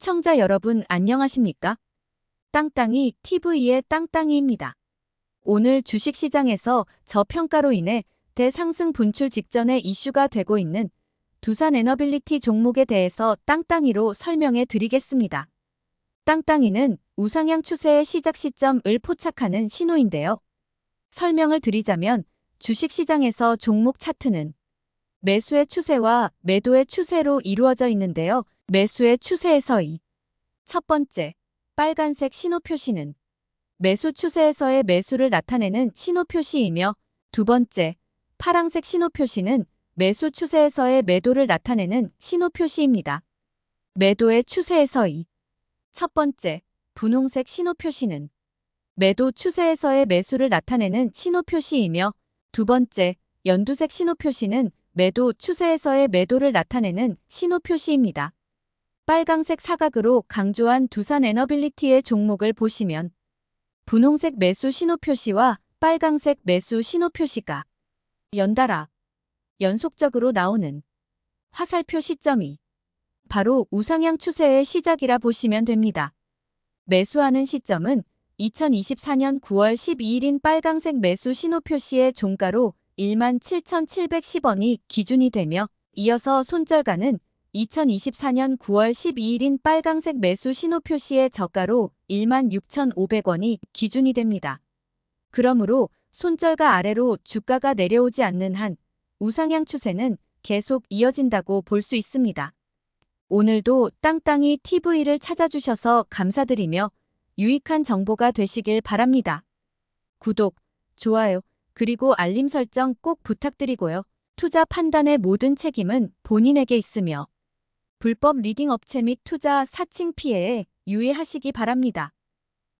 시청자 여러분 안녕하십니까? 땅땅이 TV의 땅땅이입니다. 오늘 주식시장에서 저평가로 인해 대상승 분출 직전에 이슈가 되고 있는 두산 에너빌리티 종목에 대해서 땅땅이로 설명해 드리겠습니다. 땅땅이는 우상향 추세의 시작 시점을 포착하는 신호인데요. 설명을 드리자면 주식시장에서 종목 차트는 매수의 추세와 매도의 추세로 이루어져 있는데요. 매수의 추세에서 이첫 번째, 빨간색 신호 표시는 매수 추세에서의 매수를 나타내는 신호 표시이며 두 번째, 파랑색 신호 표시는 매수 추세에서의 매도를 나타내는 신호 표시입니다. 매도의 추세에서 이첫 번째, 분홍색 신호 표시는 매도 추세에서의 매수를 나타내는 신호 표시이며 두 번째, 연두색 신호 표시는 매도 추세에서의 매도를 나타내는 신호 표시입니다. 빨강색 사각으로 강조한 두산 에너빌리티의 종목을 보시면 분홍색 매수 신호 표시와 빨강색 매수 신호 표시가 연달아 연속적으로 나오는 화살표 시점이 바로 우상향 추세의 시작이라 보시면 됩니다. 매수하는 시점은 2024년 9월 12일인 빨강색 매수 신호 표시의 종가로 17,710원이 기준이 되며 이어서 손절가는 2024년 9월 12일인 빨강색 매수 신호 표시의 저가로 16,500원이 기준이 됩니다. 그러므로 손절가 아래로 주가가 내려오지 않는 한 우상향 추세는 계속 이어진다고 볼 수 있습니다. 오늘도 땅땅이 TV를 찾아주셔서 감사드리며 유익한 정보가 되시길 바랍니다. 구독, 좋아요, 그리고 알림 설정 꼭 부탁드리고요. 투자 판단의 모든 책임은 본인에게 있으며 불법 리딩 업체 및 투자 사칭 피해에 유의하시기 바랍니다.